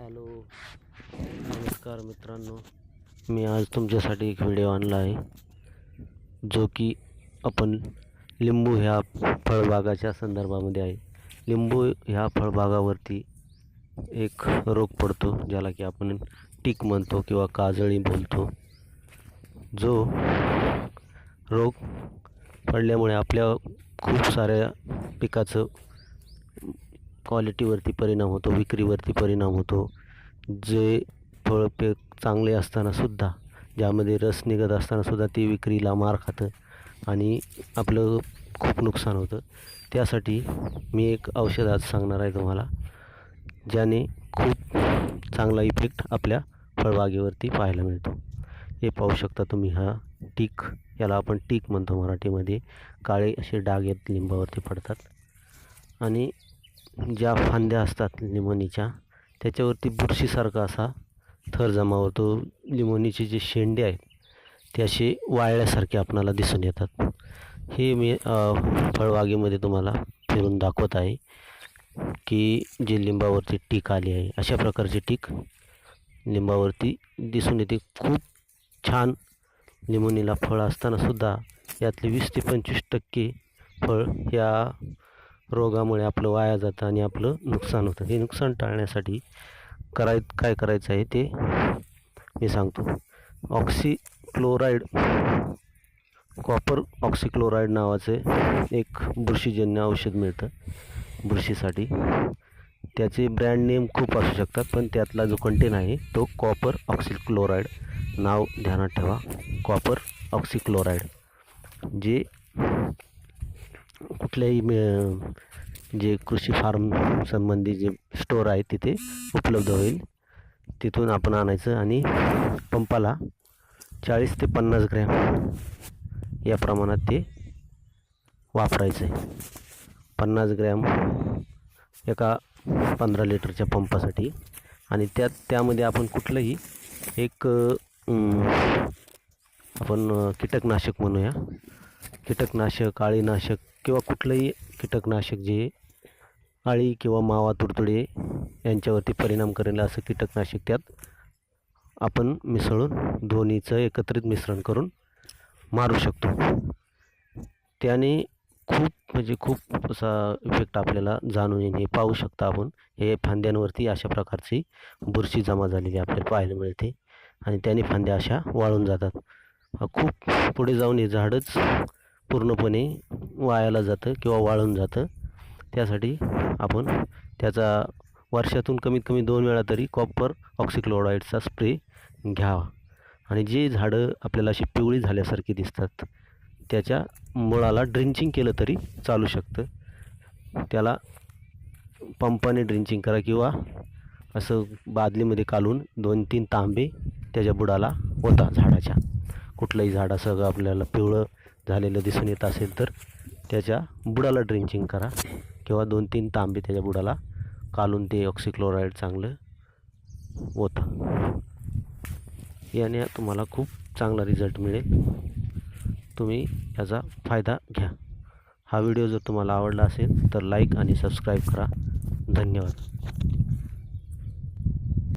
Hello नमस्कार मित्रांनो. मी आज तुमच्यासाठी एक व्हिडिओ आणला आहे जो की आपण लिंबू ह्या फळबागाच्या संदर्भामध्ये आहे. लिंबू ह्या फळबागावरती एक रोग पडतो ज्याला की आपण टीक म्हणतो किंवा काजळी बोलतो. जो रोग पडल्यामुळे आपल्या खूप साऱ्या पिकाचं क्वालिटीवरती परिणाम होतो विक्रीवरती परिणाम होतो. जे फळ पे चांगले असतानासुद्धा ज्यामध्ये रस निघत असतानासुद्धा ते विक्रीला मार खातं आणि आपलं खूप नुकसान होतं. त्यासाठी मी एक औषध आज सांगणार आहे तुम्हाला ज्याने खूप चांगला इफेक्ट आपल्या फळबागेवरती पाहायला मिळतो. हे पाहू शकता तुम्ही हा टीक याला आपण टीक म्हणतो मराठीमध्ये. काळे असे डाग आहेत लिंबावरती पडतात. आणि ज्या फांद्या असतात लिमोनीच्या त्याच्यावरती बुरशीसारखा असा थर जमा होतो. लिमोनीचे जे शेंडे आहेत ते असे वाळल्यासारखे आपणाला दिसून येतात. हे मी फळबागेमध्ये तुम्हाला फिरून दाखवत आहे की जे लिंबावरती टीक आली आहे अशा प्रकारची टीक लिंबावरती दिसून येते. खूप छान लिमोनीला फळ असतानासुद्धा यातले वीस ते पंचवीस टक्के फळ या रोगामुळे आपलं वाया जातं आणि आपलं नुकसान होतं. हे नुकसान टाळण्यासाठी कराय काय करायचं आहे ते मी सांगतो. ऑक्सिक्लोराईड कॉपर ऑक्सिक्लोराईड नावाचे एक बुरशीजन्य औषध मिळतं बुरशीसाठी. त्याचे ब्रँड नेम खूप असू शकतात पण त्यातला जो कंटेन आहे तो कॉपर ऑक्सिक्लोराईड. नाव ध्यानात ठेवा. कॉपर ऑक्सिक्लोराईड जे कुठल्याही मे- जे कृषी फार्म संबंधी जे स्टोअर आहे तिथे उपलब्ध होईल. तिथून आपण आणायचं आणि पंपाला चाळीस ते पन्नास ग्रॅम या प्रमाणात ते वापरायचं आहे पन्नास ग्रॅम एका पंधरा लिटरच्या पंपासाठी आणि त्यात त्यामध्ये आपण कुठलंही एक आपण कीटकनाशक म्हणूया. कीटकनाशक अळीनाशक किंवा कुठलंही कीटकनाशक जे अळी किंवा मावा तुडतुडे यांच्यावरती परिणाम करेल असं कीटकनाशक त्यात आपण मिसळून दोन्हीचं एकत्रित मिश्रण करून मारू शकतो. त्याने खूप म्हणजे खूप असा इफेक्ट आपल्याला जाणून येईल. हे पाहू शकता आपण. हे फांद्यांवरती अशा प्रकारची बुरशी जमा झालेली आपल्याला पाहायला मिळते आणि त्याने फांद्या अशा वाळून जातात. खूप पुढे जाऊन हे झाडच पूर्णपणे वायाला जातं किंवा वाळून जातं. त्यासाठी आपण त्याचा वर्षातून कमीत कमी दोन वेळा तरी कॉपर ऑक्सिक्लोराईडचा स्प्रे घ्यावा. आणि जे झाडं आपल्याला अशी पिवळी झाल्यासारखी दिसतात त्याच्या मुळाला ड्रिंचिंग केलं तरी चालू शकतं. त्याला पंपाने ड्रिंचिंग करा किंवा असं बादलीमध्ये कालून दोन तीन तांबे त्याच्या बुडाला होता झाडाच्या. कुठलंही झाड असं आपल्याला पिवळं झालेलं दिसून येत असेल तर त्याच्या बुडाला ड्रिंचिंग करा. किंवा दोन तीन तांबे त्याच्या बुडाला कालून ते ऑक्सिक्लोराईड चांगलं होतं याने तुम्हाला खूप चांगला रिझल्ट मिळेल. तुम्ही याचा फायदा घ्या. हा व्हिडिओ जर तुम्हाला आवडला असेल तर लाईक आणि सबस्क्राईब करा. धन्यवाद.